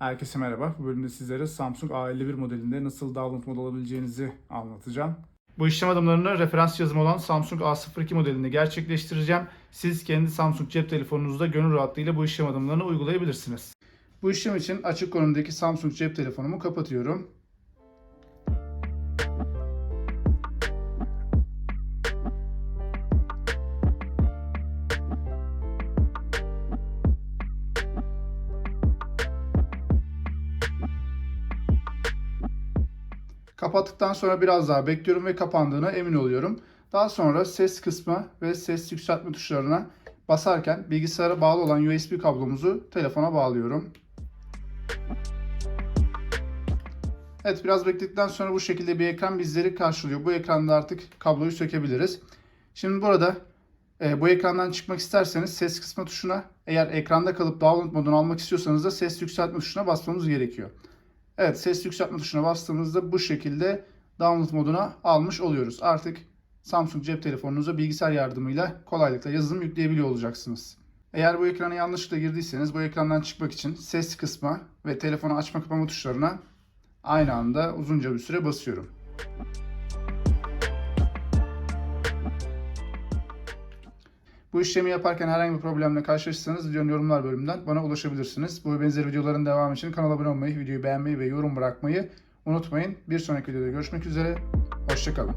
Herkese merhaba. Bu bölümde sizlere Samsung A51 modelinde nasıl download mod alabileceğinizi anlatacağım. Bu işlem adımlarını referans yazımı olan Samsung A02 modelinde gerçekleştireceğim. Siz kendi Samsung cep telefonunuzda gönül rahatlığıyla bu işlem adımlarını uygulayabilirsiniz. Bu işlem için açık konumdaki Samsung cep telefonumu kapatıyorum. Kapattıktan sonra biraz daha bekliyorum ve kapandığına emin oluyorum. Daha sonra ses kısmı ve ses yükseltme tuşlarına basarken bilgisayara bağlı olan USB kablomuzu telefona bağlıyorum. Evet biraz bekledikten sonra bu şekilde bir ekran bizleri karşılıyor. Bu ekranda artık kabloyu sökebiliriz. Şimdi burada e, bu ekrandan çıkmak isterseniz ses kısmı tuşuna eğer ekranda kalıp download modunu almak istiyorsanız da ses yükseltme tuşuna basmamız gerekiyor. Evet ses yükseltme tuşuna bastığımızda bu şekilde download moduna almış oluyoruz. Artık Samsung cep telefonunuza bilgisayar yardımıyla kolaylıkla yazılım yükleyebiliyor olacaksınız. Eğer bu ekrana yanlışlıkla girdiyseniz bu ekrandan çıkmak için ses kısmı ve telefonu açma kapama tuşlarına aynı anda uzunca bir süre basıyorum. Bu işlemi yaparken herhangi bir problemle karşılaşırsanız videonun yorumlar bölümünden bana ulaşabilirsiniz. Bu ve benzeri videoların devamı için kanala abone olmayı, videoyu beğenmeyi ve yorum bırakmayı unutmayın. Bir sonraki videoda görüşmek üzere. Hoşçakalın.